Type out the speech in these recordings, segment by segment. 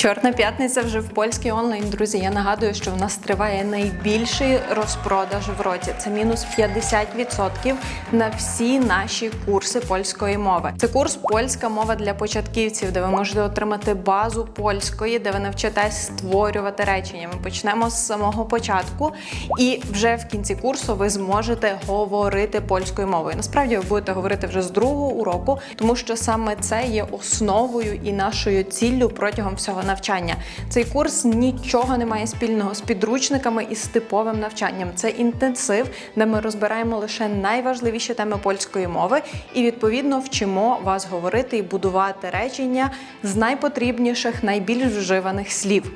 Чорна п'ятниця вже в польській онлайн. Друзі, я нагадую, що в нас триває найбільший розпродаж в році. Це мінус 50% на всі наші курси польської мови. Це курс польська мова для початківців, де ви можете отримати базу польської, де ви навчитесь створювати речення. Ми почнемо з самого початку, і вже в кінці курсу ви зможете говорити польською мовою. Насправді ви будете говорити вже з другого уроку, тому що саме це є основою і нашою ціллю протягом всього навчання. Цей курс нічого не має спільного з підручниками і з типовим навчанням. Це інтенсив, де ми розбираємо лише найважливіші теми польської мови і відповідно вчимо вас говорити і будувати речення з найпотрібніших, найбільш вживаних слів.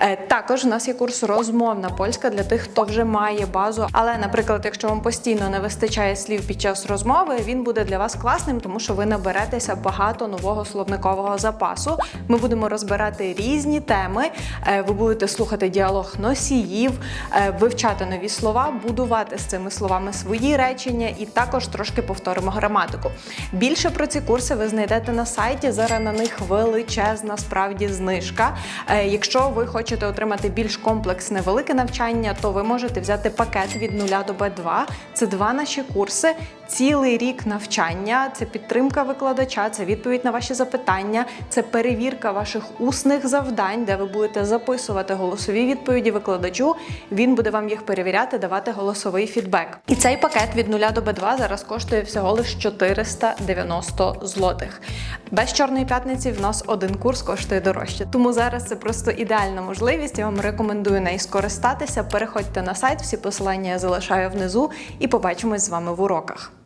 Е, Також у нас є курс розмовна польська для тих, хто вже має базу. Але, наприклад, якщо вам постійно не вистачає слів під час розмови, він буде для вас класним, тому що ви наберетеся багато нового словникового запасу. Ми будемо розбирати різні теми. е, Ви будете слухати діалог носіїв, е, вивчати нові слова, будувати з цими словами свої речення і також трошки повторимо граматику. Більше про ці курси ви знайдете на сайті. Зараз на них величезна справді знижка. Е, Якщо ви хочете отримати більш комплексне велике навчання, то ви можете взяти пакет від 0 до Б2. Це два наші курси. Цілий рік навчання, це підтримка викладача, це відповідь на ваші запитання, це перевірка ваших усних завдань, де ви будете записувати голосові відповіді викладачу. Він буде вам їх перевіряти, давати голосовий фідбек. І цей пакет від 0 до Б2 зараз коштує всього лише 490 злотих. Без чорної п'ятниці в нас один курс коштує дорожче. Тому зараз це просто ідеальна можливість. Я вам рекомендую нею скористатися. Переходьте на сайт, всі посилання я залишаю внизу, і побачимось з вами в уроках.